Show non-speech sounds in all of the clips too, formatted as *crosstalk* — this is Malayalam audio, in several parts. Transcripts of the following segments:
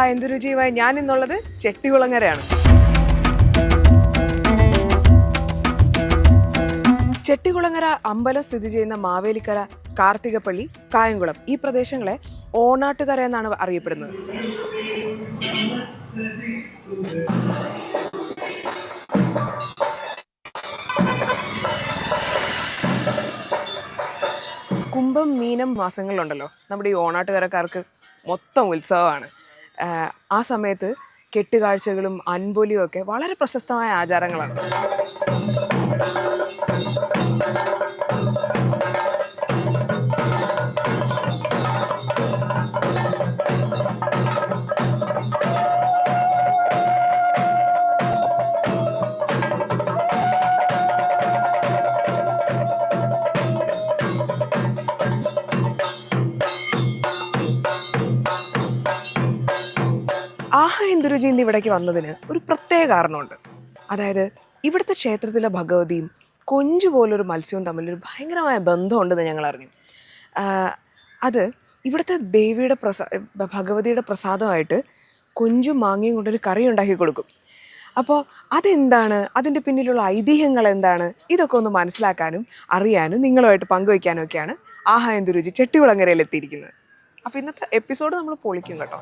ആഹാ എന്ത് രുചിയുമായി ഞാൻ ഇന്നുള്ളത് ചെട്ടികുളങ്ങരയാണ്. ചെട്ടികുളങ്ങര അമ്പലം സ്ഥിതി ചെയ്യുന്ന മാവേലിക്കര കാർത്തികപ്പള്ളി കായംകുളം ഈ പ്രദേശങ്ങളെ ഓണാട്ടുകര എന്നാണ് അറിയപ്പെടുന്നത്. കുംഭം മീനം മാസങ്ങളിലുണ്ടല്ലോ. നമ്മുടെ ഈ ഓണാട്ടുകരക്കാർക്ക് മൊത്തം ഉത്സവമാണ്. ആ സമയത്ത് കെട്ടുകാഴ്ചകളും അൻപൊലിയും ഒക്കെ വളരെ പ്രശസ്തമായ ആചാരങ്ങളാണ്. ഇന്ന് ഇവിടേക്ക് വന്നതിന് ഒരു പ്രത്യേക കാരണമുണ്ട്. അതായത് ഇവിടുത്തെ ക്ഷേത്രത്തിലെ ഭഗവതിയും കൊഞ്ചു പോലൊരു മത്സ്യവും തമ്മിലൊരു ഭയങ്കരമായ ബന്ധമുണ്ടെന്ന് ഞങ്ങൾ അറിഞ്ഞു. അത് ഇവിടുത്തെ ദേവിയുടെ പ്രസാ ഭഗവതിയുടെ പ്രസാദമായിട്ട് കൊഞ്ചും മാങ്ങയും കൊണ്ടൊരു കറി ഉണ്ടാക്കി കൊടുക്കും. അപ്പോൾ അതെന്താണ്? അതിന്റെ പിന്നിലുള്ള ഐതിഹ്യങ്ങൾ എന്താണ്? ഇതൊക്കെ ഒന്ന് മനസ്സിലാക്കാനും അറിയാനും നിങ്ങളുമായിട്ട് പങ്കുവയ്ക്കാനും ഒക്കെയാണ് ആഹാ എന്തു രുചി ചെട്ടികുളങ്ങരയിൽ എത്തിയിരിക്കുന്നത്. അപ്പോൾ ഇന്നത്തെ എപ്പിസോഡ് നമ്മൾ പൊളിക്കും കേട്ടോ.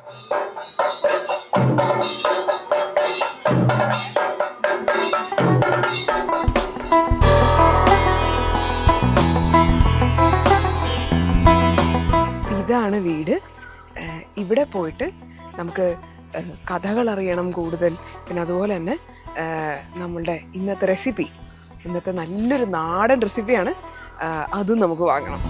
ഇതാണ് വീട്. ഇവിടെ പോയിട്ട് നമുക്ക് കഥകൾ അറിയണം കൂടുതൽ. പിന്നെ അതുപോലെ തന്നെ നമ്മളുടെ ഇന്നത്തെ റെസിപ്പി ഇന്നത്തെ നല്ലൊരു നാടൻ റെസിപ്പിയാണ് അതും നമുക്ക് വാങ്ങണം.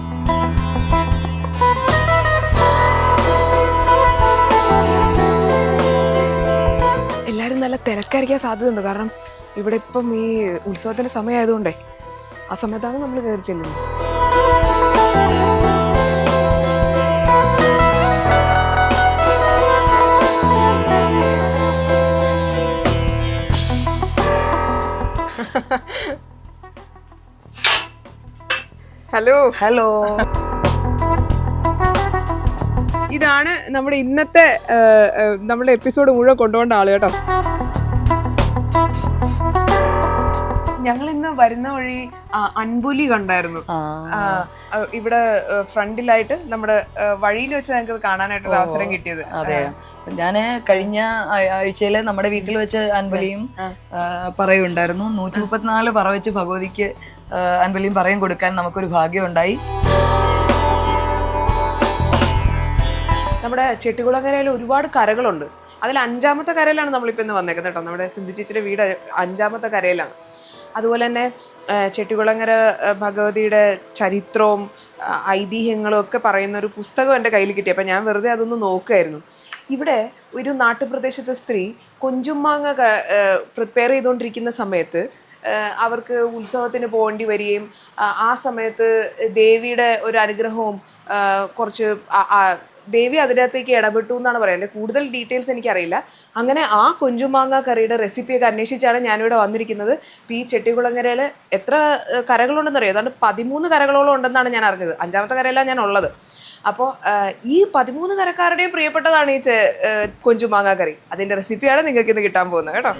തിരക്കായിരിക്കാൻ സാധ്യതയുണ്ട്. കാരണം ഇവിടെ ഇപ്പം ഈ ഉത്സവത്തിന്റെ സമയമായതുകൊണ്ടേ ആ സമയത്താണ് നമ്മൾ കയറി ചെല്ലുന്നത്. ഹലോ. ഹലോ. ഇതാണ് നമ്മുടെ ഇന്നത്തെ നമ്മുടെ എപ്പിസോഡ് മുഴുവൻ കൊണ്ടുപോകേണ്ട ആൾ കേട്ടോ. ഞങ്ങൾ ഇന്ന് വരുന്ന വഴി ആ, അൻപുലി കണ്ടായിരുന്നു. ആ, ഇവിടെ ഫ്രണ്ടിലായിട്ട് നമ്മുടെ വഴിയിൽ വെച്ച് ഞങ്ങൾക്ക് കാണാനായിട്ടൊരു അവസരം കിട്ടിയത്. അതെ. ഞാൻ കഴിഞ്ഞ ആഴ്- ആഴ്ചയിൽ നമ്മുടെ വീട്ടിൽ വെച്ച് അൻപലിയും ആ, പറയുണ്ടായിരുന്നു. നൂറ്റി മുപ്പത്തിനാല് പറ വെച്ച് ഭഗവതിക്ക് ആ, അൻപലിയും പറയും കൊടുക്കാൻ നമുക്കൊരു ഭാഗ്യം ഉണ്ടായി നമ്മുടെ ചെട്ടികുളങ്ങരയിൽ ഒരുപാട് കരകളുണ്ട്. അതിൽ അഞ്ചാമത്തെ കരയിലാണ് നമ്മളിപ്പോൾ ഇന്ന് വന്നേക്കുന്നത് കേട്ടോ. നമ്മുടെ സിന്ധു ചേച്ചിയുടെ വീട് അഞ്ചാമത്തെ കരയിലാണ്. അതുപോലെ തന്നെ ചെട്ടികുളങ്ങര ഭഗവതിയുടെ ചരിത്രവും ഐതിഹ്യങ്ങളും ഒക്കെ പറയുന്ന ഒരു പുസ്തകം എന്റെ കയ്യിൽ കിട്ടി. അപ്പം ഞാൻ വെറുതെ അതൊന്ന് നോക്കുമായിരുന്നു ഇവിടെ ഒരു നാട്ടുപ്രദേശത്തെ സ്ത്രീ കൊഞ്ചുമാങ്ങ പ്രിപ്പയർ ചെയ്തുകൊണ്ടിരിക്കുന്ന സമയത്ത് അവർക്ക് ഉത്സവത്തിന് പോകേണ്ടി വരികയും ആ, സമയത്ത് ദേവിയുടെ ഒരു അനുഗ്രഹവും കുറച്ച് ദേവി അതിനകത്തേക്ക് ഇടപെട്ടു എന്നാണ് പറയുന്നത് കൂടുതൽ ഡീറ്റെയിൽസ് എനിക്കറിയില്ല. അങ്ങനെ ആ കൊഞ്ചുമാങ്ങ കറിയുടെ റെസിപ്പിയൊക്കെ അന്വേഷിച്ചാണ് ഞാനിവിടെ വന്നിരിക്കുന്നത്. ഇപ്പം ഈ ചെട്ടികുളങ്ങരയിൽ എത്ര ഏഹ്, കരകളുണ്ടെന്ന് അറിയാം ഏതാണ്ട് പതിമൂന്ന് കരകളോളം ഉണ്ടെന്നാണ് ഞാൻ അറിഞ്ഞത്. അഞ്ചാമത്തെ കരയിലാണ് ഞാൻ ഉള്ളത്. അപ്പോൾ ഈ പതിമൂന്ന് കരക്കാരുടെയും പ്രിയപ്പെട്ടതാണ് ഈ കൊഞ്ചുമാങ്ങ കറി. അതിന്റെ റെസിപ്പിയാണ് നിങ്ങൾക്ക് ഇന്ന് കിട്ടാൻ പോകുന്നത് കേട്ടോ.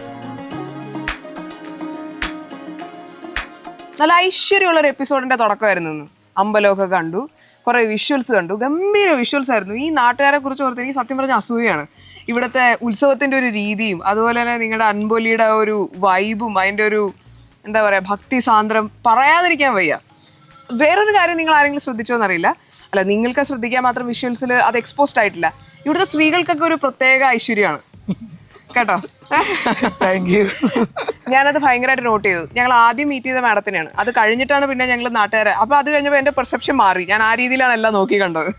നല്ല ഐശ്വര്യമുള്ളൊരു എപ്പിസോഡിന്റെ തുടക്കമായിരുന്നു അമ്പലമൊക്കെ കണ്ടു. കുറെ വിഷ്വൽസ് കണ്ടു. ഗംഭീര വിഷ്വൽസ് ആയിരുന്നു. ഈ നാട്ടുകാരെ കുറിച്ച് ഓർത്ത് എനിക്ക് സത്യം പറഞ്ഞ അസൂയാണ് ഇവിടുത്തെ ഉത്സവത്തിന്റെ ഒരു രീതിയും അതുപോലെ തന്നെ നിങ്ങളുടെ അൻപൊലിയുടെ ഒരു വൈബും അതിന്റെ ഒരു എന്താ പറയാ ഭക്തി സാന്ദ്രം പറയാതിരിക്കാൻ വയ്യ. വേറൊരു കാര്യം നിങ്ങൾ ആരെങ്കിലും ശ്രദ്ധിച്ചോ ശ്രദ്ധിച്ചോന്നറിയില്ല അല്ല നിങ്ങൾക്ക് ശ്രദ്ധിക്കാൻ മാത്രം വിഷ്വൽസിൽ അത് എക്സ്പോസ്ഡ് ആയിട്ടില്ല. ഇവിടുത്തെ സ്ത്രീകൾക്കൊക്കെ ഒരു പ്രത്യേക ഐശ്വര്യമാണ്. കേട്ടോ? താങ്ക് യു ഞാനത് ഭയങ്കരമായിട്ട് നോട്ട് ചെയ്തു. ഞങ്ങൾ ആദ്യം മീറ്റ് ചെയ്ത മാഡത്തിനെയാണ്. അത് കഴിഞ്ഞിട്ടാണ് പിന്നെ ഞങ്ങൾ നാട്ടുകാരെ. അപ്പൊ അത് കഴിഞ്ഞപ്പോൾ എന്റെ പെർസെപ്ഷൻ മാറി. ഞാൻ ആ രീതിയിലാണ് എല്ലാം നോക്കി കണ്ടത്.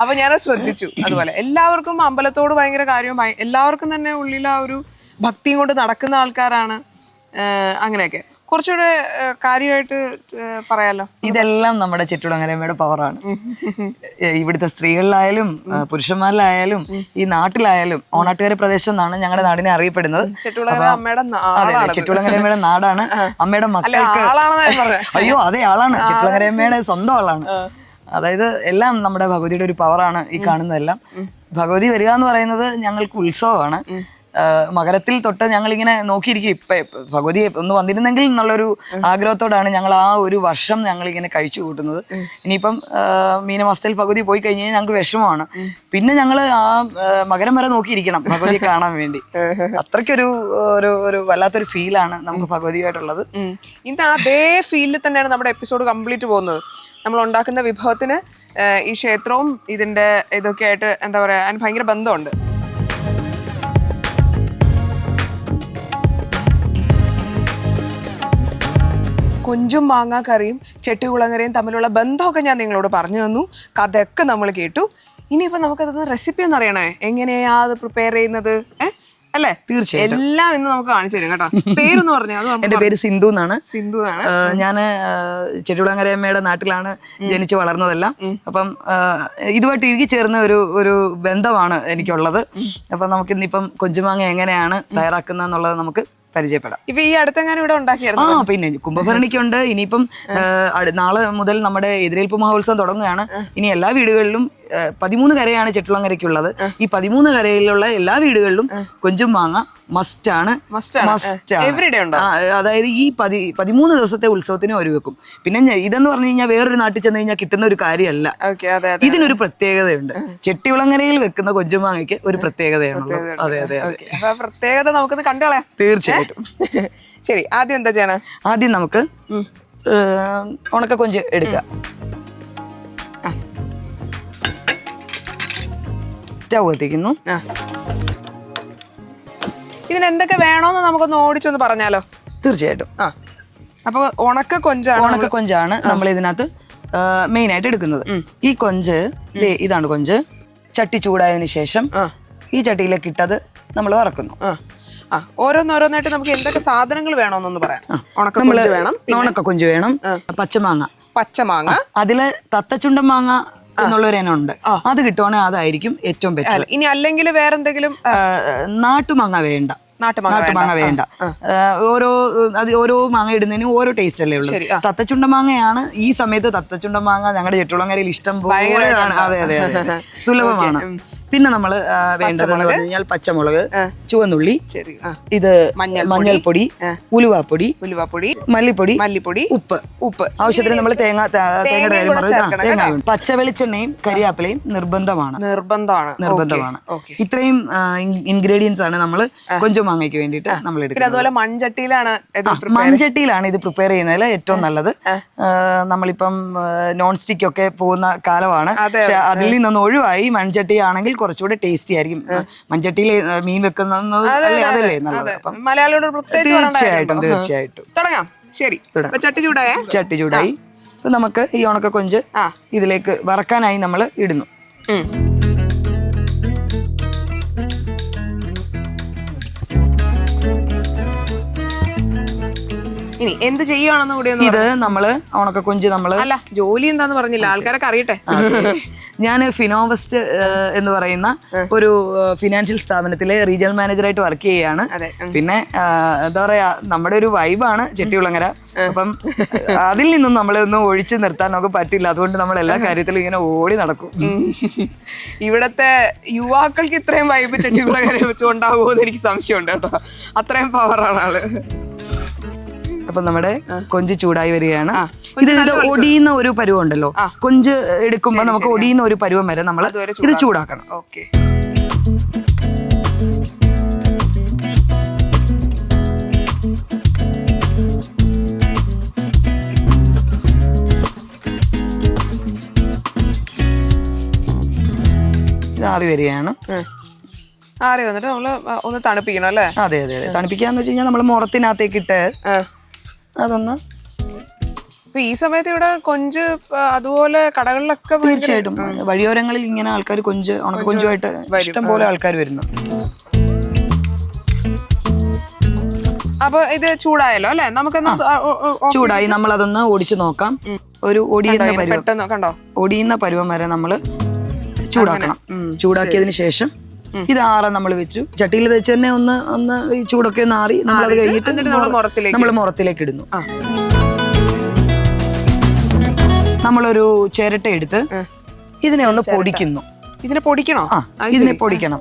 അപ്പൊ ഞാൻ ശ്രദ്ധിച്ചു അതുപോലെ. എല്ലാവർക്കും അമ്പലത്തോട് ഭയങ്കര കാര്യവും എല്ലാവർക്കും തന്നെ ഉള്ളിൽ ആ ഒരു ഭക്തിയും കൊണ്ട് നടക്കുന്ന ആൾക്കാരാണ് അങ്ങനെയൊക്കെ. കുറച്ചുകൂടെ കാര്യമായിട്ട് പറയാലോ? ഇതെല്ലാം നമ്മുടെ ചുറ്റുടങ്ങരമ്മയുടെ പവറാണ് ഇവിടുത്തെ സ്ത്രീകളിലായാലും പുരുഷന്മാരിലായാലും ഈ നാട്ടിലായാലും ഓണാട്ടുകാരി പ്രദേശം എന്നാണ് ഞങ്ങളുടെ നാടിനെ അറിയപ്പെടുന്നത്. ചുറ്റുളങ്ങരമ്മയുടെ നാടാണ് അമ്മയുടെ മക്കൾക്ക്. അയ്യോ അതെ ആളാണ്. ചുറ്റുളങ്ങരമ്മയുടെ സ്വന്തം ആളാണ്. അതായത് എല്ലാം നമ്മുടെ ഭഗവതിയുടെ ഒരു പവറാണ് ഈ കാണുന്നതെല്ലാം. ഭഗവതി വരിക എന്ന് പറയുന്നത് ഞങ്ങൾക്ക് ഉത്സവമാണ്. മകരത്തിൽ തൊട്ട് ഞങ്ങളിങ്ങനെ നോക്കിയിരിക്കും. ഇപ്പൊ ഭഗവതി ഒന്ന് വന്നിരുന്നെങ്കിൽ എന്നുള്ളൊരു ആഗ്രഹത്തോടാണ് ഞങ്ങൾ ആ ഒരു വർഷം ഞങ്ങൾ ഇങ്ങനെ കഴിച്ചു കൂട്ടുന്നത്. ഇനിയിപ്പം മീനമാസത്തിൽ ഭഗവതി പോയി കഴിഞ്ഞാൽ ഞങ്ങൾക്ക് വിഷമമാണ്. പിന്നെ ഞങ്ങൾ ആ മകരം വരെ നോക്കിയിരിക്കണം ഭഗവതിയെ കാണാൻ വേണ്ടി. *laughs* അത്രയ്ക്കൊരു ഒരു ഒരു വല്ലാത്തൊരു ഫീലാണ് നമുക്ക് ഭഗവതിയായിട്ടുള്ളത്. ഇന്ന് അതേ ഫീലിൽ തന്നെയാണ് നമ്മുടെ എപ്പിസോഡ് കംപ്ലീറ്റ് പോകുന്നത്. നമ്മൾ ഉണ്ടാക്കുന്ന വിഭവത്തിന് ഈ ക്ഷേത്രവും ഇതിന്റെ ഇതൊക്കെ ആയിട്ട് എന്താ പറയാ അതിന് ഭയങ്കര ബന്ധമുണ്ട്. കൊഞ്ചും മാങ്ങാക്കറിയും ചെട്ടികുളങ്ങരയും തമ്മിലുള്ള ബന്ധമൊക്കെ ഞാൻ നിങ്ങളോട് പറഞ്ഞു തന്നു. കഥയൊക്കെ നമ്മൾ കേട്ടു. ഇനിയിപ്പോൾ നമുക്കതൊന്ന് റെസിപ്പി ഒന്ന് അറിയണേ. എങ്ങനെയാ അത് പ്രിപ്പയർ ചെയ്യുന്നത്? അല്ലേ? തീർച്ചയായും എല്ലാം ഇന്ന് നമുക്ക് കാണിച്ചു തരും കേട്ടോ. പേരൊന്ന് പറഞ്ഞു? എന്റെ പേര് സിന്ധു എന്നാണ്. സിന്ധു എന്നാണ്. ഞാൻ ചെറുകുളങ്ങരയമ്മയുടെ നാട്ടിലാണ് ജനിച്ചു വളർന്നതെല്ലാം. അപ്പം ഇതുമായിട്ട് ഇഴുകി ചേർന്ന ഒരു ഒരു ബന്ധമാണ് എനിക്കുള്ളത്. അപ്പം നമുക്ക് ഇന്നിപ്പം കൊഞ്ചുമാങ്ങ എങ്ങനെയാണ് തയ്യാറാക്കുന്നത് എന്നുള്ളത് നമുക്ക് പരിചയപ്പെടാം. ഇപ്പൊ ഈ അടുത്തെങ്ങാനും ഇവിടെ ഉണ്ടാക്കിയായിരുന്നു? ആ പിന്നെ കുംഭഭരണിക്കുണ്ട്. ഇനിയിപ്പം നാളെ മുതൽ നമ്മുടെ എതിരേൽപ്പ് മഹോത്സവം തുടങ്ങുകയാണ്. ഇനി എല്ലാ വീടുകളിലും പതിമൂന്ന് കരയാണ് ചെട്ടുളങ്ങരയ്ക്കുള്ളത്. ഈ പതിമൂന്ന് കരയിലുള്ള എല്ലാ വീടുകളിലും കൊഞ്ചും മാങ്ങ മസ്റ്റ് ആണ്? അതായത് ഈ പതി പതിമൂന്ന് ദിവസത്തെ ഉത്സവത്തിന് ഒരു വെക്കും. പിന്നെ ഇതെന്ന് പറഞ്ഞു കഴിഞ്ഞാൽ വേറൊരു നാട്ടിൽ ചെന്ന് കഴിഞ്ഞാൽ കിട്ടുന്ന ഒരു കാര്യമല്ല. ഇതിനൊരു പ്രത്യേകതയുണ്ട്. ചെട്ടിവിളങ്ങരയിൽ വെക്കുന്ന കൊഞ്ചുമാങ്ങയ്ക്ക് ഒരു പ്രത്യേകതയാണ്. അതെ അതെ പ്രത്യേകത നമുക്കൊന്ന് കണ്ടുകളയാം തീർച്ചയായിട്ടും. ശരി ആദ്യം എന്താ ചെയ്യണേ? ആദ്യം നമുക്ക് ഉണക്ക കൊഞ്ച് എടുക്കുക. സ്റ്റൗ കത്തിക്കുന്നു. ഇതിനെന്തൊക്കെ വേണോന്ന് നമുക്കൊന്ന് ഓടിച്ചൊന്ന് പറഞ്ഞാലോ? തീർച്ചയായിട്ടും. ആ. അപ്പൊ ഉണക്ക കൊഞ്ചാണ് ഉണക്ക കൊഞ്ചാണ് നമ്മൾ ഇതിനകത്ത് മെയിൻ ആയിട്ട് എടുക്കുന്നത്. ഈ കൊഞ്ച് ഇതാണ് കൊഞ്ച്. ചട്ടി ചൂടായതിനു ശേഷം ഈ ചട്ടിയിലേക്ക് ഇട്ടത് നമ്മൾ വറക്കുന്നു. ഓരോന്നോരോന്നായിട്ട് നമുക്ക് എന്തൊക്കെ സാധനങ്ങൾ വേണോന്നൊന്ന് പറയാം. ഉണക്ക നമ്മൾ കൊഞ്ച് വേണം ഉണക്ക കൊഞ്ച് വേണം പച്ചമാങ്ങ. പച്ചമാങ്ങ. അതിൽ തത്തച്ചുണ്ടൻ മാങ്ങ എന്നുള്ളൊരു ഇനം ഉണ്ട് അത് കിട്ടുവാണെങ്കിൽ അതായിരിക്കും ഏറ്റവും ബെറ്റർ ഇനി അല്ലെങ്കിൽ വേറെന്തെങ്കിലും നാട്ടുമാങ്ങ വേണ്ട. നാട്ടുമാങ്ങ വേണ്ട. ഓരോ അത് ഓരോ മാങ്ങ ഇടുന്നതിനും ഓരോ ടേസ്റ്റ് അല്ലേ ഉള്ളൂ. തത്തച്ചുണ്ട മാങ്ങയാണ് ഈ സമയത്ത് തത്തച്ചുണ്ട മാങ്ങ ഞങ്ങളുടെ ചെട്ടുളങ്ങരയിൽ ഇഷ്ടം പോലെ ആണ്. അതെ അതെ അതെ. *laughs* സുലഭമാണ്. പിന്നെ നമ്മൾ വേണ്ടത് കഴിഞ്ഞാൽ പച്ചമുളക് ചുവന്നുള്ളി ഇത് മഞ്ഞൾപ്പൊടി ഉലുവാപ്പൊടി ഉലുവാപ്പൊടി മല്ലിപ്പൊടി മല്ലിപ്പൊടി ഉപ്പ്. ഉപ്പ്. ആവശ്യത്തിന് നമ്മൾ തേങ്ങ തേങ്ങയുടെ തേങ്ങ. പച്ച വെളിച്ചെണ്ണയും കരിയാപ്പിലയും നിർബന്ധമാണ്. നിർബന്ധമാണ്. നിർബന്ധമാണ്. ഇത്രയും ഇൻഗ്രീഡിയൻസ് ആണ് നമ്മൾ കൊഞ്ചുമാങ്ങയ്ക്ക് വേണ്ടിയിട്ട് നമ്മൾ എടുക്കുന്നത്. അതുപോലെ മൺചട്ടിയിലാണ് മൺചട്ടിയിലാണ് ഇത് പ്രിപ്പയർ ചെയ്യുന്നതിൽ ഏറ്റവും നല്ലത്. നമ്മളിപ്പം നോൺ സ്റ്റിക്ക് ഒക്കെ പോകുന്ന കാലമാണ്. പക്ഷെ അതിൽ നിന്നൊന്ന് ഒഴിവായി മൺചട്ടി ആണെങ്കിൽ കുറച്ചുകൂടെ ടേസ്റ്റി ആയിരിക്കും. മൺചട്ടിയിൽ മീൻ വെക്കുന്നത് അതല്ലേ നല്ലത്. അപ്പം തീർച്ചയായിട്ടും തീർച്ചയായിട്ടും. തുടങ്ങാം. ശരി. ചട്ടി ചൂടായേ? ചട്ടി ചൂടായി. നമുക്ക് ഈ ഉണക്ക കൊഞ്ച്. ഇതിലേക്ക് വറക്കാനായി നമ്മൾ ഇടുന്നു. ഇനി എന്ത് ചെയ്യുവാണെന്ന് കൂടി ഒന്ന് ഇത് നമ്മൾ ഉണക്ക കൊഞ്ച് നമ്മൾ അല്ല ജോലി എന്താന്ന് പറഞ്ഞില്ല ആൾക്കാരൊക്കെ അറിയട്ടെ. ഞാൻ ഫിനോവസ്റ്റ് എന്ന് പറയുന്ന ഒരു ഫിനാൻഷ്യൽ സ്ഥാപനത്തിലെ റീജിയണൽ മാനേജറായിട്ട് വർക്ക് ചെയ്യുകയാണ്. പിന്നെ എന്താ പറയാ നമ്മുടെ ഒരു വൈബാണ് ചെട്ടികുളങ്ങര അപ്പം അതിൽ നിന്നും നമ്മളെ ഒന്നും ഒഴിച്ചു നിർത്താൻ നമുക്ക് പറ്റില്ല. അതുകൊണ്ട് നമ്മൾ എല്ലാ കാര്യത്തിലും ഇങ്ങനെ ഓടി നടക്കും. ഇവിടത്തെ യുവാക്കൾക്ക് ഇത്രയും വൈബ് ചെട്ടികുളങ്ങര വെച്ചുകൊണ്ടാകുമോ എന്ന് എനിക്ക് സംശയമുണ്ട് കേട്ടോ. അത്രയും പവറാണ് ആൾ. അപ്പൊ നമ്മുടെ കൊഞ്ച് ചൂടായി വരികയാണ്. ഇത് ഇത് ഒടിയുന്ന ഒരു പരുവം ഉണ്ടല്ലോ കൊഞ്ച് എടുക്കുമ്പോൾ നമുക്ക് ഒടിയുന്ന ഒരു പരുവം വരെ നമ്മൾ ഇത് ചൂടാക്കണം. ഓക്കെ. ആറി വരികയാണ്. വന്നിട്ട് നമ്മൾ ഒന്ന് തണുപ്പിക്കണം അല്ലേ? അതെ അതെ അതെ. തണുപ്പിക്കാന്ന് വെച്ച് കഴിഞ്ഞാൽ നമ്മൾ മുറത്തിനകത്തേക്ക് ഇട്ട്. അതൊന്ന്. അപ്പൊ ഈ സമയത്ത് ഇവിടെ കൊഞ്ച് അതുപോലെ കടകളിലൊക്കെ ഭയങ്കര- തീർച്ചയായിട്ടും. വഴിയോരങ്ങളിൽ ഇങ്ങനെ ആൾക്കാർ കൊഞ്ച് ഉണക്ക കൊഞ്ചുമായിട്ട് ഇഷ്ടം പോലെ ആൾക്കാർ വരുന്നു. അപ്പൊ ഇത് ചൂടായല്ലോ അല്ലെ? ഓ, ചൂടായി. നമ്മൾ അതൊന്ന് ഓടിച്ചു നോക്കാം. ഒരു ഒടിയുന്ന പരുവം. പെട്ടെന്ന് കണ്ടോ? ഒടിയുന്ന പരുവം വരെ നമ്മൾ ചൂടാക്കണം. ചൂടാക്കിയതിന് ശേഷം ഇത് ആറാൻ നമ്മൾ വെച്ചു. ചട്ടിയിൽ വെച്ച് തന്നെ ഒന്ന് ഒന്ന് ഈ ചൂടൊക്കെ ഒന്ന് ആറി നമ്മൾ അത് കഴിഞ്ഞിട്ട് നമ്മൾ മുറത്തിലേക്ക് ഇടുന്നു. നമ്മളൊരു ചിരട്ട എടുത്ത് ഇതിനെ ഒന്ന് പൊടിക്കുന്നു. ഇതിനെ പൊടിക്കണോ? ആ ഇതിനെ പൊടിക്കണം.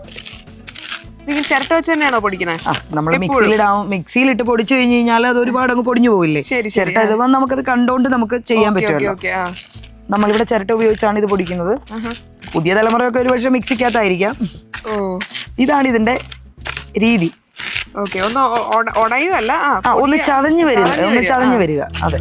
ചിരട്ട വെച്ച് തന്നെയാണോ പൊടിക്കണേ? നമ്മൾ മിക്സിയിലിടാം മിക്സിയിലിട്ട് പൊടിച്ചു കഴിഞ്ഞു കഴിഞ്ഞാൽ അത് ഒരുപാട് അങ്ങ് പൊടിഞ്ഞു ശരി ചിരട്ട വന്ന് നമുക്കത് കണ്ടോണ്ട് നമുക്ക് ചെയ്യാൻ പറ്റുമല്ലോ. നമ്മളിവിടെ ചിരട്ട ഉപയോഗിച്ചാണ് ഇത് പൊടിക്കുന്നത്. പുതിയ തലമുറയൊക്കെ ഒരു പക്ഷേ മിക്സിക്കകത്തായിരിക്കാം. ഓ. ഇതാണ് ഇതിന്റെ രീതി. ഓക്കെ ഒന്ന് ആ ഒന്ന് ചതഞ്ഞ് വരിക. ഒന്ന് ചതഞ്ഞ് ചതഞ്ഞു വരിക. അതെ.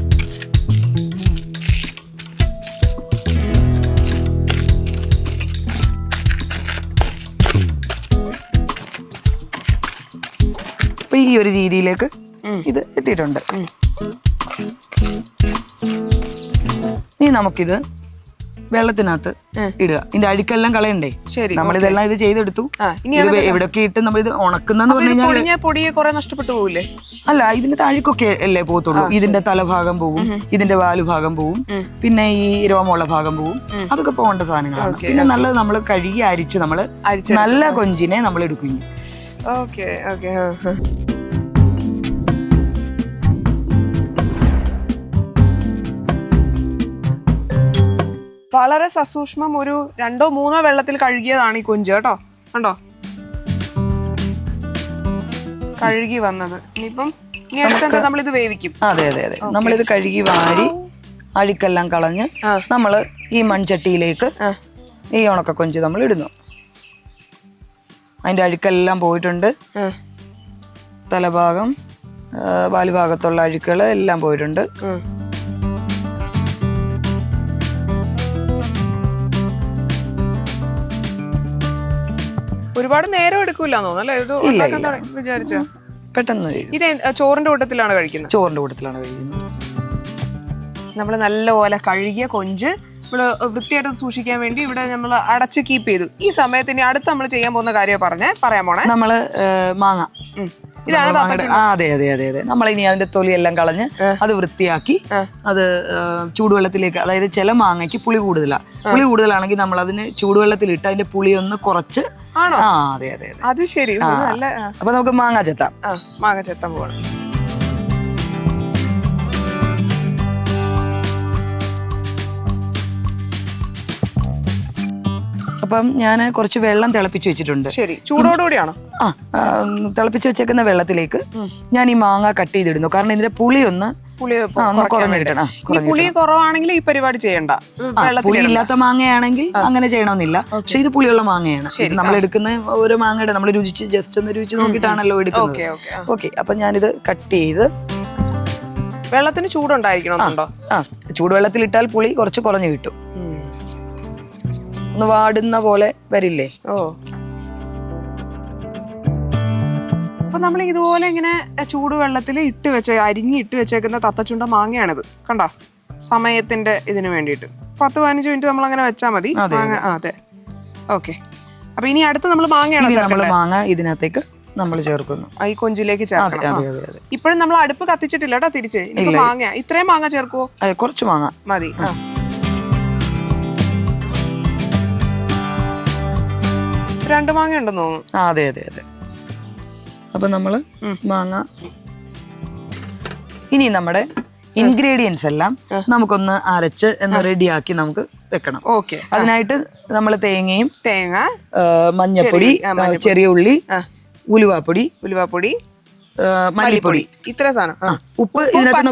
അപ്പൊ ഈ ഒരു രീതിയിലേക്ക് ഇത് എത്തിയിട്ടുണ്ട്. ഇനി നമുക്കിത് വെള്ളത്തിനകത്ത് ഇടുക. ഇതിന്റെ അഴുക്കെല്ലാം കളയണ്ടേ? ശരി, നമ്മളിതെല്ലാം ഇത് ചെയ്തെടുത്തു. എവിടെയൊക്കെ ഇട്ട് നമ്മൾ ഇത് പറഞ്ഞു കഴിഞ്ഞാൽ പൊടിഞ്ഞ പൊടിയെ കുറെ നഷ്ടപ്പെട്ടു പോവില്ലേ? അല്ല ഇതിന്റെ താഴേക്കൊക്കെ അല്ലേ പോകത്തുള്ളൂ. ഇതിന്റെ തലഭാഗം പോവും ഇതിന്റെ വാലുഭാഗം പോവും പിന്നെ ഈ രോമമുള്ള ഭാഗം പോവും. അതൊക്കെ പോകേണ്ട സാധനങ്ങളാണ്. പിന്നെ നല്ലത് നമ്മൾ കഴുകി അരിച്ച് നമ്മൾ. നല്ല കൊഞ്ചിനെ നമ്മൾ എടുക്കും ഓക്കെ ഓക്കെ വളരെ സസൂക്ഷ്മം ഒരു രണ്ടോ മൂന്നോ വെള്ളത്തിൽ കഴുകിയതാണ് ഈ കൊഞ്ച് കേട്ടോ? കണ്ടോ? കഴുകി വന്നത്. ഇനിയിപ്പം ഇനി അടുത്ത് നമ്മളിത് വേവിക്കും? അതെ അതെ അതെ. നമ്മളിത് കഴുകി വാരി അഴുക്കെല്ലാം കളഞ്ഞ്. നമ്മൾ ഈ മൺചട്ടിയിലേക്ക് ഈ ഉണക്ക കൊഞ്ച് നമ്മൾ ഇടുന്നു അതിന്റെ അഴുക്കെല്ലാം പോയിട്ടുണ്ട്. തലഭാഗം വാലുഭാഗത്തുള്ള അഴുക്കുകൾ എല്ലാം പോയിട്ടുണ്ട്. ഒരുപാട് നേരം എടുക്കൂല തോന്നുന്നു അല്ലേ? ഇത് ഉണ്ടാക്കാൻ തുടങ്ങി വിചാരിച്ച. പെട്ടെന്ന് ചെയ്യും. ഇത് എന്ത്- ചോറിന്റെ കൂട്ടത്തിലാണ് കഴിക്കുന്നത്? ചോറിന്റെ കൂട്ടത്തിലാണ് കഴിക്കുന്നത്. നമ്മൾ നല്ലപോലെ കഴുകിയ കൊഞ്ച് നമ്മൾ വൃത്തിയായിട്ട് സൂക്ഷിക്കാൻ വേണ്ടി ഇവിടെ നമ്മൾ അടച്ച് കീപ്പ് ചെയ്തു. ഈ സമയത്ത് ഇനി അടുത്ത് നമ്മൾ ചെയ്യാൻ പോകുന്ന കാര്യം പറഞ്ഞേ. പറയാൻ പോണേ നമ്മൾ ഏ, മാങ്ങ. ഉം. ഇതാണ് നമ്മൾ മാങ്ങയുടെ- ആ അതെ അതെ അതെ അതെ. നമ്മൾ ഇനി അതിന്റെ തൊലിയെല്ലാം കളഞ്ഞ് അത് വൃത്തിയാക്കി അത് ഏ, ചൂടുവെള്ളത്തിലേക്ക് അതായത് ചില മാങ്ങയ്ക്ക് പുളി കൂടുതലാണ് പുളി കൂടുതലാണെങ്കിൽ നമ്മൾ അതിന് ചൂടുവെള്ളത്തിലിട്ട് അതിന്റെ പുളി ഒന്ന് കുറച്ച് ആണോ? ആ അതെ അതെ അതെ. അത് ശരി. ഇത് നല്ല ആ, അപ്പൊ നമുക്ക് മാങ്ങ ചെത്താം. ആ മാങ്ങ ചെത്താൻ പോകണം അപ്പം ഞാൻ കുറച്ച് വെള്ളം തിളപ്പിച്ച് വെച്ചിട്ടുണ്ട്. ശരി. ചൂടോടുകൂടിയാണോ? ആ ആ, തിളപ്പിച്ച് വെച്ചേക്കുന്ന വെള്ളത്തിലേക്ക് ഞാൻ ഈ മാങ്ങ കട്ട് ചെയ്തിടുന്നു. കാരണം ഇതിന്റെ പുളി ഒന്ന് പുളി ആ, ഒന്ന് കുറഞ്ഞു കിട്ടണം. ഈ പുളി കുറവാണെങ്കിൽ ഈ പരിപാടി ചെയ്യണ്ട. വെള്ളത്തിൽ പുളി ഇല്ലാത്ത മാങ്ങയാണെങ്കിൽ അങ്ങനെ ചെയ്യണമെന്നില്ല. പക്ഷെ ഇത് പുളിയുള്ള മാങ്ങയാണ്. ഇത് നമ്മൾ എടുക്കുന്ന ഓരോ മാങ്ങയുടെ നമ്മൾ രുചിച്ച് ജസ്റ്റ് ഒന്ന് രുചിച്ച് നോക്കിയിട്ടാണല്ലോ എടുക്കുന്നത്. ഓക്കെ ഓക്കെ ഓക്കെ അപ്പൊ ഞാനിത് കട്ട് ചെയ്ത് വെള്ളത്തിന് ചൂടുണ്ടായിരിക്കണമെന്നുണ്ടോ? ആ ചൂടുവെള്ളത്തിലിട്ടാൽ പുളി കുറച്ച് കുറഞ്ഞു കിട്ടും. ഒന്ന് വാടുന്ന പോലെ വരില്ലേ? ഓ. അപ്പൊ നമ്മൾ ഇതുപോലെ ഇങ്ങനെ ചൂടുവെള്ളത്തിൽ ഇട്ട് വെച്ച അരിഞ്ഞി ഇട്ട് വെച്ചേക്കുന്ന തത്തച്ചുണ്ട മാങ്ങയാണിത്. കണ്ടോ? സമയത്തിന്റെ ഇതിന് വേണ്ടിയിട്ട്. പത്ത് പതിനഞ്ച് മിനിറ്റ് നമ്മൾ അങ്ങനെ വെച്ചാൽ മതി. മാങ്ങ ആ അതെ. ഓക്കെ. അപ്പൊ ഇനി അടുത്ത് നമ്മൾ മാങ്ങയാണ് നമ്മൾ മാങ്ങ ഇതിനകത്തേക്ക് നമ്മൾ ചേർക്കുന്നു. ഈ കൊഞ്ചിലേക്ക് ചേർക്കണം. ഇപ്പോഴും നമ്മൾ അടുപ്പ് കത്തിച്ചിട്ടില്ല കേട്ടോ തിരിച്ച്. മാങ്ങ ഇത്രയും മാങ്ങ ചേർക്കുവോ? കുറച്ച് മാങ്ങ. മതി. ആ. രണ്ട് മാങ്ങ ഉണ്ടെന്ന് തോന്നുന്നു അതെ അതെ അതെ. അപ്പൊ നമ്മൾ മാങ്ങ. ഇനി നമ്മുടെ ഇൻഗ്രീഡിയൻസ് എല്ലാം നമുക്കൊന്ന് അരച്ച് എന്ന് റെഡിയാക്കി നമുക്ക് വെക്കണം. ഓക്കെ. അതിനായിട്ട് നമ്മൾ തേങ്ങയും തേങ്ങ മഞ്ഞപ്പൊടി ചെറിയ ഉള്ളി. ഉലുവാപ്പൊടി ഉലുവാപ്പൊടി മല്ലിപ്പൊടി. ഇത്ര സാധനം. ഉപ്പ് ഇതിനകത്ത്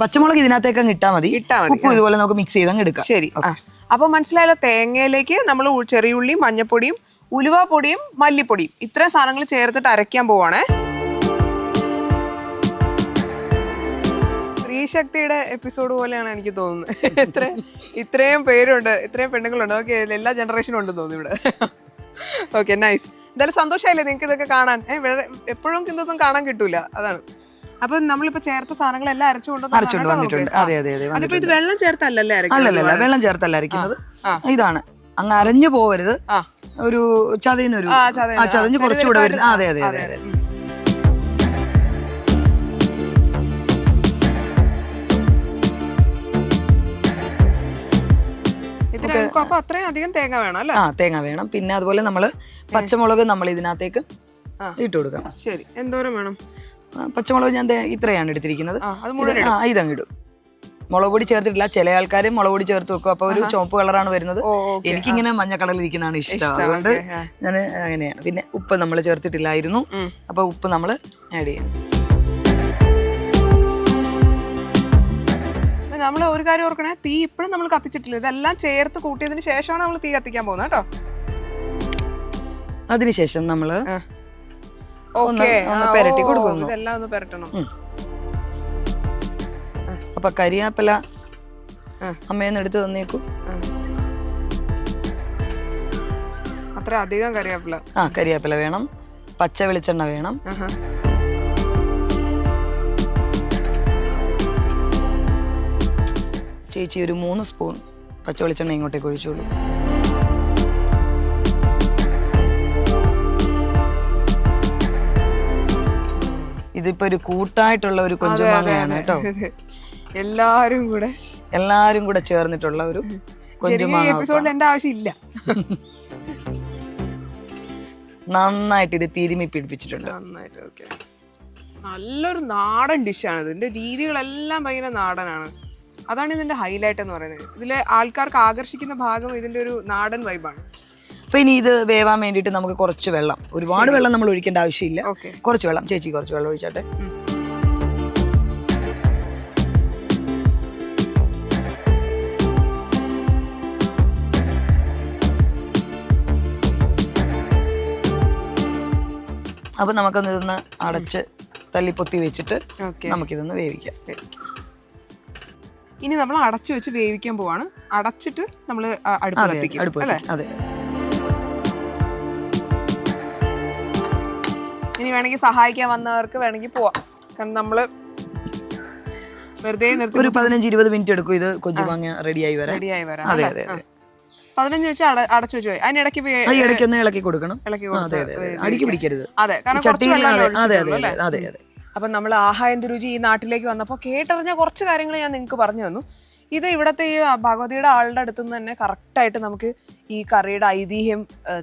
പച്ചമുളക് ഇതിനകത്തേക്ക് അങ്ങ് ഇട്ടാൽ മതി. ഉപ്പ് ഇതുപോലെ നമുക്ക് മിക്സ് ചെയ്ത് അങ്ങ് എടുക്കാം. ശരി. അപ്പൊ മനസ്സിലായല്ലോ തേങ്ങയിലേക്ക് നമ്മൾ ചെറിയ ഉള്ളി മഞ്ഞപ്പൊടിയും ഉലുവാപ്പൊടിയും മല്ലിപ്പൊടിയും. ഇത്രയും സാധനങ്ങൾ ചേർത്തിട്ട് അരയ്ക്കാൻ പോവാണേ. സ്ത്രീശക്തിയുടെ എപ്പിസോഡ് പോലെയാണ് എനിക്ക് തോന്നുന്നത്. ഇത്ര ഇത്രയും പേരുണ്ട് ഇത്രയും പെണ്ണുങ്ങളുണ്ട്. ഓക്കെ എല്ലാ ജനറേഷനും ഉണ്ടെന്ന് തോന്നുന്നു ഇവിടെ. ഓക്കെ നൈസ് എന്തായാലും സന്തോഷമായില്ലേ നിങ്ങൾക്ക് ഇതൊക്കെ കാണാൻ? എപ്പോഴും ഇതൊന്നും കാണാൻ കിട്ടൂല. അതാണ്. അപ്പൊ നമ്മളിപ്പോ ചേർത്ത സാധനങ്ങളെല്ലാം അരച്ചു അരച്ചുകൊണ്ട് വന്നിട്ടുണ്ട് അതെ അതെ അതെ. അതിപ്പോ ഇത് വെള്ളം ചേർത്തല്ലല്ലേ അല്ലല്ല വെള്ളം ചേർത്തല്ല അരക്കുന്നത് ഇതാണ്. അങ്ങ് അരഞ്ഞു പോവരുത്. ഒരു ചതയുന്നൊരു ആ, ചതഞ്ഞ് കുറച്ചുകൂടെ വരുന്നത് അതെ അതെ അതെ, അതെ. അതെ. ഇത്ര അപ്പൊ അത്രയും അധികം തേങ്ങ വേണം അല്ലേ? ആ തേങ്ങ വേണം. പിന്നെ അതുപോലെ നമ്മൾ പച്ചമുളക് നമ്മൾ ഇതിനകത്തേക്ക്. ഇട്ട് കൊടുക്കാം ശരി. എന്തോരം വേണം? പച്ചമുളക് ഞാൻ ഇത്രയാണ് എടുത്തിരിക്കുന്നത്. ആ അത് മുഴുവൻ ആ ഇതങ്ങ് ഇടും. മുളക് പൊടി ചേർത്തിട്ടില്ല. ചില ആൾക്കാർ മുളക് പൊടി ചേർത്ത് വെക്കും. അപ്പൊ ഒരു ചുവപ്പ് കളറാണ് വരുന്നത്. എനിക്കിങ്ങനെ മഞ്ഞ കളറിൽ ഇരിക്കുന്നതാണ് ഇഷ്ടം. അതുകൊണ്ട് ഞാൻ അങ്ങനെയാണ്. പിന്നെ ഉപ്പ് നമ്മൾ ചേർത്തിട്ടില്ലായിരുന്നു. അപ്പൊ ഉപ്പ് നമ്മൾ ആഡ് ചെയ്യാം. നമ്മൾ ഒരു കാര്യം ഓർക്കണേ. തീ ഇപ്പോഴും നമ്മൾ കത്തിച്ചിട്ടില്ല. ഇതെല്ലാം ചേർത്ത് കൂട്ടിയതിന് ശേഷമാണ് നമ്മൾ തീ കത്തിക്കാൻ പോകുന്നത് കേട്ടോ. അതിനുശേഷം നമ്മൾ ഓക്കെ. ഒന്ന് പെരട്ടി കൊടുക്കുന്നു. ഇതെല്ലാം ഒന്ന് പെരട്ടണം. അപ്പൊ കരിയാപ്പല. അമ്മയൊന്ന് എടുത്ത് തന്നേക്കൂ. അത്ര അധികം കറിവേപ്പില ആ കരിയാപ്പില വേണം. പച്ച വെളിച്ചെണ്ണ വേണം. ചേച്ചി ഒരു മൂന്ന് സ്പൂൺ പച്ച വെളിച്ചെണ്ണ ഇങ്ങോട്ടേക്ക് ഒഴിച്ചോളൂ ഇതിപ്പോ ഒരു കൂട്ടായിട്ടുള്ള ഒരു കൊഞ്ചുമാങ്ങയാണ് കേട്ടോ. *laughs* എല്ലാരും കൂടെ. എല്ലാരും കൂടെ ചേർന്നിട്ടുള്ള ഒരു എപ്പിസോഡിൽ എന്റെ ആവശ്യമില്ല. നന്നായിട്ട് ഇത് തിരുമി പിടിപ്പിച്ചിട്ടുണ്ട്. നന്നായിട്ട് ഓക്കെ നല്ലൊരു നാടൻ ഡിഷാണ് ഇതിന്റെ രീതികളെല്ലാം ഭയങ്കര നാടനാണ്. അതാണ് ഇതിന്റെ ഹൈലൈറ്റ് എന്ന് പറയുന്നത്. ഇതിലെ ആൾക്കാർക്ക് ആകർഷിക്കുന്ന ഭാഗം ഇതിന്റെ ഒരു നാടൻ വൈബാണ് അപ്പൊ ഇനി ഇത് വേവാൻ വേണ്ടിയിട്ട് നമുക്ക് കുറച്ച് വെള്ളം. ഒരുപാട് വെള്ളം നമ്മൾ ഒഴിക്കേണ്ട ആവശ്യമില്ല. ഓക്കെ കുറച്ച് വെള്ളം. ചേച്ചി കുറച്ച് വെള്ളം ഒഴിച്ചാട്ടെ. അപ്പൊ നമുക്കൊന്ന് ഇതൊന്ന് അടച്ച് തല്ലിപ്പൊത്തി വെച്ചിട്ട് ഓക്കെ. നമുക്കിതൊന്ന് വേവിക്കാം. ഇനി നമ്മൾ അടച്ചു വെച്ച് വേവിക്കാൻ പോവാണ്. അടച്ചിട്ട് നമ്മൾ അടുപ്പ് അതെ കത്തിക്കും അടുപ്പ് അല്ലേ? അതെ. ഇനി വേണമെങ്കിൽ സഹായിക്കാൻ വന്നവർക്ക് വേണമെങ്കിൽ പോവാം. കാരണം നമ്മൾ വെറുതെ നിർത്തി ഒരു പതിനഞ്ച് ഇരുപത് മിനിറ്റ് എടുക്കും. ഇത് കൊഞ്ചുമാങ്ങ റെഡിയായി വരാൻ. റെഡിയായി വരാം അതെ അതെ അതെ. പതിനഞ്ച് വെച്ച് അടച്ചു വെച്ച് പോയി. അതിനിടയ്ക്ക് ഇടയ്ക്ക് ഒന്ന് ഇളക്കി കൊടുക്കണം. ഇളക്കി അടിക്ക് പിടിക്കരുത്. അതെ കാരണം അപ്പൊ കുറച്ച് അതെ അതെ ഒഴിച്ചിട്ടുള്ളൂ, അതെ അതെ അതെ. അപ്പം നമ്മൾ ആഹായം രുചി ഈ നാട്ടിലേക്ക് വന്നപ്പോൾ കേട്ടറിഞ്ഞ കുറച്ച് കാര്യങ്ങൾ ഞാൻ നിങ്ങൾക്ക് പറഞ്ഞു തന്നു. ഇത് ഇവിടുത്തെ ഈ ഭഗവതിയുടെ ആളുടെ അടുത്ത് നിന്ന് തന്നെ കറക്റ്റായിട്ട് നമുക്ക് ഈ കറിയുടെ ഐതിഹ്യം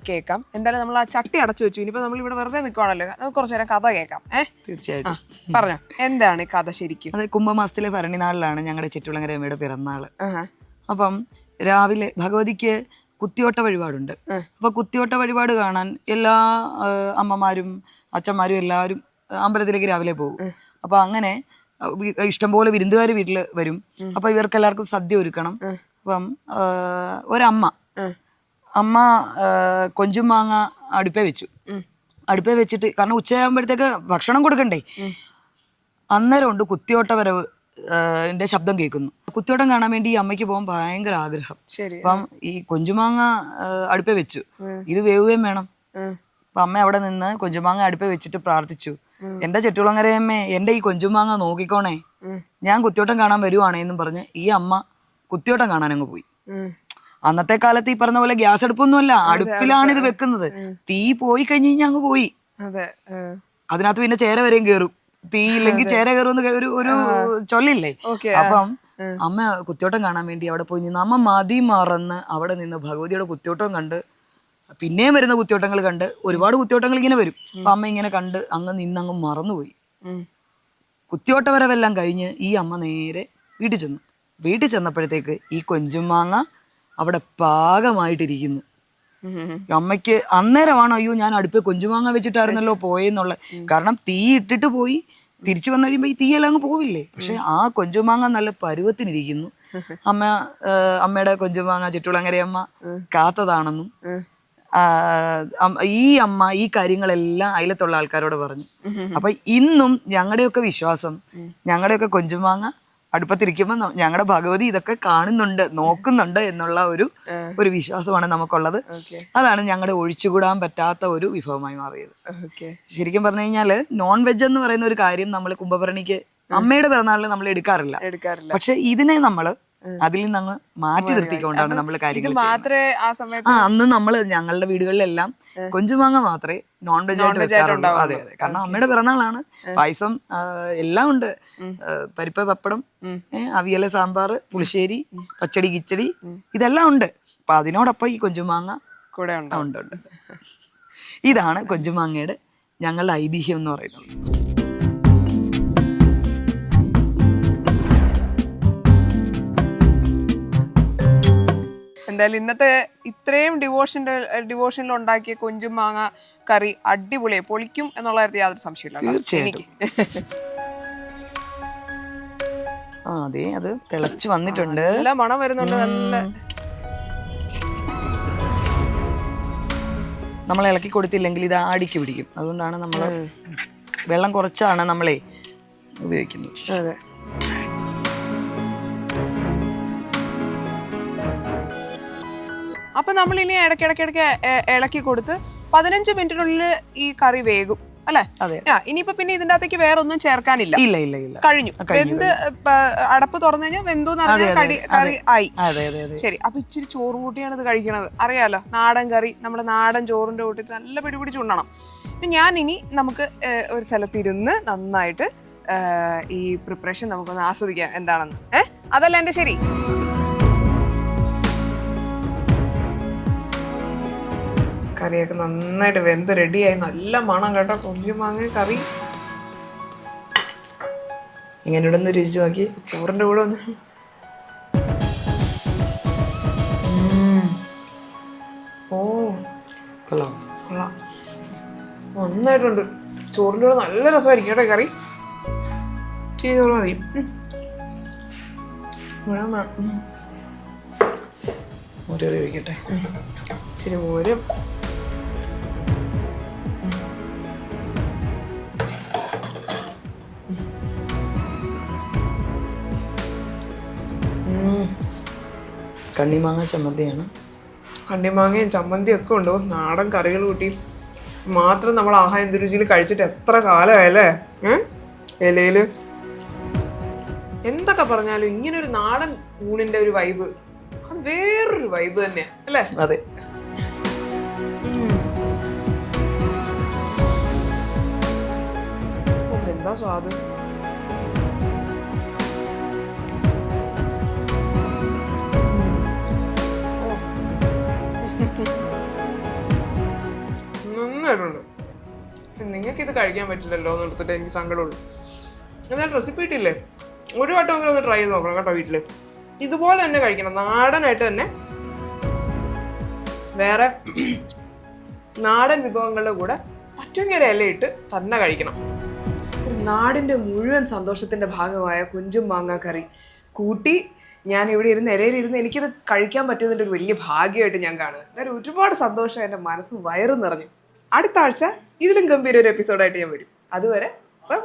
കേൾക്കാം. എന്തായാലും നമ്മൾ ആ ചട്ടി അടച്ചു വെച്ചു. ഇനിയിപ്പോൾ നമ്മൾ ഇവിടെ വെറുതെ നിൽക്കുവാണല്ലോ നമുക്ക് കുറച്ച് നേരം കഥ കേൾക്കാം. ഏഹ് തീർച്ചയായിട്ടും. പറഞ്ഞോ. എന്താണ് ഈ കഥ ശരിക്കും? അതെ കുംഭമാസത്തിലെ ഭരണി നാളിലാണ് ഞങ്ങളുടെ ചിറ്റുളങ്ങരമ്മയുടെ പിറന്നാൾ അപ്പം രാവിലെ ഭഗവതിക്ക് കുത്തിയോട്ട വഴിപാടുണ്ട്. അപ്പോൾ കുത്തിയോട്ട വഴിപാട് കാണാൻ എല്ലാ അമ്മമാരും അച്ഛന്മാരും എല്ലാവരും അമ്പലത്തിലേക്ക് രാവിലെ പോകും. അപ്പോൾ അങ്ങനെ ഇഷ്ടംപോലെ വിരുന്നുകാർ വീട്ടിൽ വരും. അപ്പോൾ ഇവർക്ക് എല്ലാവർക്കും സദ്യ ഒരുക്കണം. അപ്പം ഒരമ്മ അമ്മ കൊഞ്ചും മാങ്ങ അടുപ്പേ വെച്ചു. അടുപ്പേ വെച്ചിട്ട് കാരണം ഉച്ചയാകുമ്പോഴത്തേക്ക് ഭക്ഷണം കൊടുക്കണ്ടേ? അന്നേരം ഉണ്ട് കുത്തിയോട്ട വരവ്. ന്റെ ശബ്ദം കേൾക്കുന്നു. കുത്തിയോടം കാണാൻ വേണ്ടി ഈ അമ്മയ്ക്ക് പോകാൻ ഭയങ്കര ആഗ്രഹം. അപ്പം ഈ കൊഞ്ചുമാങ്ങ അടുപ്പേ വെച്ചു. ഇത് വേവുകയും വേണം. അപ്പൊ അമ്മ അവിടെ നിന്ന് കൊഞ്ചുമാങ്ങ അടുപ്പേ വെച്ചിട്ട് പ്രാർത്ഥിച്ചു. എന്റെ ചെട്ടുളങ്ങരയമ്മേ എന്റെ ഈ കൊഞ്ചുമാങ്ങ നോക്കിക്കോണേ. ഞാൻ കുത്തിയോട്ടം കാണാൻ വരുവാണേ എന്നും പറഞ്ഞ് ഈ അമ്മ കുത്തിയോട്ടം കാണാൻ അങ്ങ് പോയി. അന്നത്തെ കാലത്ത് ഈ പറഞ്ഞ പോലെ ഗ്യാസ് അടുപ്പൊന്നുമല്ല അടുപ്പിലാണ് ഇത് വെക്കുന്നത്. തീ പോയി കഴിഞ്ഞ് കഴിഞ്ഞാൽ അങ്ങ് പോയി. അതിനകത്ത് പിന്നെ ചേര വരെയും കേറും. തീ ഇല്ലെങ്കിൽ ചേര കയറുമെന്ന് ഒരു ഒരു ചൊല്ലില്ലേ? അപ്പം അമ്മ കുത്തിയോട്ടം കാണാൻ വേണ്ടി അവിടെ പോയി നിന്ന് അമ്മ മതി മറന്ന് അവിടെ നിന്ന് ഭഗവതിയുടെ കുത്തിയോട്ടം കണ്ട് പിന്നെയും വരുന്ന കുത്തിയോട്ടങ്ങൾ കണ്ട് ഒരുപാട് കുത്തിയോട്ടങ്ങൾ ഇങ്ങനെ വരും. അപ്പൊ അമ്മ ഇങ്ങനെ കണ്ട് അങ്ങ് നിന്ന് അങ്ങ് മറന്നുപോയി. കുത്തിയോട്ട വരവെല്ലാം കഴിഞ്ഞ് ഈ അമ്മ നേരെ വീട്ടിൽ ചെന്നു. വീട്ടിൽ ചെന്നപ്പോഴത്തേക്ക് ഈ കൊഞ്ചുമാങ്ങ അവിടെ പാകമായിട്ടിരിക്കുന്നു. അമ്മയ്ക്ക് അന്നേരമാണ് അയ്യോ ഞാൻ അടുപ്പ് കൊഞ്ചുമാങ്ങ വെച്ചിട്ടായിരുന്നല്ലോ പോയെന്നുള്ള കാരണം തീ ഇട്ടിട്ട് പോയി. തിരിച്ചു വന്നു കഴിയുമ്പോൾ ഈ തീയെല്ലാം അങ്ങ് പോവില്ലേ? പക്ഷെ ആ കൊഞ്ചുമാങ്ങ നല്ല പരുവത്തിനിരിക്കുന്നു. *laughs* അമ്മ അമ്മയുടെ കൊഞ്ചുമാങ്ങ ചുറ്റുളങ്ങരയമ്മ കാത്തതാണെന്നും ഈ അമ്മ ഈ കാര്യങ്ങളെല്ലാം അയലത്തുള്ള ആൾക്കാരോട് പറഞ്ഞു. അപ്പൊ ഇന്നും ഞങ്ങളുടെയൊക്കെ വിശ്വാസം ഞങ്ങളുടെയൊക്കെ കൊഞ്ചുമാങ്ങ അടുപ്പത്തിരിക്കുമ്പോൾ ഞങ്ങളുടെ ഭഗവതി ഇതൊക്കെ കാണുന്നുണ്ട് നോക്കുന്നുണ്ട് എന്നുള്ള ഒരു ഒരു വിശ്വാസമാണ് നമുക്കുള്ളത്. അതാണ് ഞങ്ങളുടെ ഒഴിച്ചുകൂടാൻ പറ്റാത്ത ഒരു വിഭവമായി മാറിയത്. ശരിക്കും പറഞ്ഞു കഴിഞ്ഞാൽ നോൺ വെജ് എന്ന് പറയുന്ന ഒരു കാര്യം നമ്മൾ കുംഭഭരണിക്ക് അമ്മയുടെ പിറന്നാളിന് നമ്മൾ എടുക്കാറില്ല. എടുക്കാറില്ല. പക്ഷെ ഇതിനെ നമ്മൾ അതിൽ നിന്ന് അങ്ങ് മാറ്റി നിർത്തിക്കൊണ്ടാണ് നമ്മൾ കാര്യങ്ങൾ. മാത്രമേ ആ സമയത്ത് ആ അന്ന് നമ്മൾ ഞങ്ങളുടെ വീടുകളിലെല്ലാം കൊഞ്ചുമാങ്ങ മാത്രമേ നോൺ വെജ് ആയിട്ട് വെക്കാറുള്ളൂ. അതെ അതെ. കാരണം അമ്മയുടെ പിറന്നാളാണ്. പായസം എല്ലാം ഉണ്ട്. പരിപ്പ് പപ്പടം അവിയല സാമ്പാർ പുളിശ്ശേരി പച്ചടി കിച്ചടി ഇതെല്ലാം ഉണ്ട്. അപ്പൊ അതിനോടൊപ്പം ഈ കൊഞ്ചുമാങ്ങ കൂടെ ഉണ്ട്. ഇതാണ് കൊഞ്ചുമാങ്ങയുടെ ഞങ്ങളുടെ ഐതിഹ്യം എന്ന് പറയുന്നത്. എന്തായാലും ഇന്നത്തെ ഇത്രയും ഡിവോഷന്റെ ഡിവോഷനിൽ ഉണ്ടാക്കിയ കൊഞ്ചും മാങ്ങ കറി അടിപൊളിയായി. പൊളിക്കും എന്നുള്ള കാര്യത്തിൽ യാതൊരു സംശയമില്ല എനിക്ക്. ആ അതെ അത് തിളച്ചു വന്നിട്ടുണ്ട്. നല്ല മണം വരുന്നുണ്ട് നല്ല നമ്മൾ ഇളക്കി കൊടുത്തില്ലെങ്കിൽ ഇത് ആടിക്ക് പിടിക്കും. അതുകൊണ്ടാണ് നമ്മൾ വെള്ളം കുറച്ചാണ് നമ്മളെ ഉപയോഗിക്കുന്നത്. അതെ. അപ്പൊ നമ്മൾ ഇനി ഇടയ്ക്കിടയ്ക്കിടയ്ക്ക് ഇളക്കി കൊടുത്ത് പതിനഞ്ച് മിനിറ്റിനുള്ളിൽ ഈ കറി വേകും അല്ലെ? ഇനിയിപ്പോ പിന്നെ ഇതിന്റെ അകത്തേക്ക് വേറെ ഒന്നും ചേർക്കാനില്ല. ഇല്ല ഇല്ല ഇല്ല. കഴിഞ്ഞു. വെന്ത് അടപ്പ് തുറന്നു കഴിഞ്ഞാൽ വെന്തു എന്ന് പറഞ്ഞാൽ കടി കറി ആയി. ശരി അപ്പൊ ഇച്ചിരി ചോറും കൂട്ടിയാണ് ഇത് കഴിക്കണത്. അറിയാലോ നാടൻ കറി നമ്മുടെ നാടൻ ചോറിന്റെ കൂട്ടി നല്ല പിടി പിടിച്ച് ഉണ്ണണം. അപ്പൊ ഞാൻ ഇനി നമുക്ക് ഒരു ഒരു സ്ഥലത്തിരുന്ന് നന്നായിട്ട് ഈ പ്രിപ്പറേഷൻ നമുക്കൊന്ന് ആസ്വദിക്കാം എന്താണെന്ന്. ഏഹ് അതല്ല എന്റെ ശരി. കറിയൊക്കെ നന്നായിട്ട് വെന്ത് റെഡിയായി നല്ല മണം കേട്ടോ. കൊഞ്ചു മാങ്ങ കറി. ഇങ്ങനെ ഇവിടെ ഒന്ന് രുചിച്ച് നോക്കി. ചോറിന്റെ കൂടെ ഒന്ന്. ഓ. കൊള്ളാം. കൊള്ളാം. നന്നായിട്ടുണ്ട്. ചോറിന്റെ കൂടെ നല്ല രസമായിരിക്കും കേട്ടോ കറി. ഇച്ചിരി ചോറ് മതി. വെള്ളം വേണം. ഒഴിക്കട്ടെ ഇച്ചിരി മോരും. കണ്ണിമാങ്ങ ചമ്മന്തിയാണ്. കണ്ണിമാങ്ങയും ചമ്മന്തിയും ഒക്കെ ഉണ്ടോ? നാടൻ കറികൾ കൂട്ടി മാത്രം നമ്മൾ ആഹാ എന്ത് രുചിയിൽ കഴിച്ചിട്ട് എത്ര കാലമായല്ലേ? ഏ? ഇലയിൽ. എന്തൊക്കെ പറഞ്ഞാലും ഇങ്ങനെ ഒരു നാടൻ ഊണിന്റെ ഒരു വൈബ് അത് വേറൊരു വൈബ് തന്നെ അല്ലേ? അതെ. എന്താ സ്വാദ്? കഴിക്കാൻ പറ്റില്ലല്ലോ എന്ന് എടുത്തിട്ട് എനിക്ക് സങ്കടമുള്ളൂ. എന്നാൽ റെസിപ്പി ഇട്ടില്ലേ? ഒരു വട്ടമെങ്കിലും ഒന്ന് ട്രൈ ചെയ്ത് നോക്കണം കേട്ടോ വീട്ടിൽ ഇതുപോലെ തന്നെ കഴിക്കണം. നാടനായിട്ട് തന്നെ വേറെ നാടൻ വിഭവങ്ങളുടെ കൂടെ പറ്റുമെങ്കിൽ ഒരു ഇലയിട്ട് തന്നെ കഴിക്കണം. ഒരു നാടിന്റെ മുഴുവൻ സന്തോഷത്തിന്റെ ഭാഗമായ കുഞ്ചും മാങ്ങ കറി കൂട്ടി ഞാൻ ഇവിടെ ഇരുന്ന് ഇരയിലിരുന്ന് എനിക്കിത് കഴിക്കാൻ പറ്റുന്നതിന്റെ ഒരു വലിയ ഭാഗ്യമായിട്ട് ഞാൻ കാണുന്നത് അതായത് ഒരുപാട് സന്തോഷം എന്റെ മനസ്സ് വയറും നിറഞ്ഞു. അടുത്ത ആഴ്ച ഇതിലും ഗംഭീര ഒരു എപ്പിസോഡായിട്ട് ഞാൻ വരും. അതുവരെ ബൈ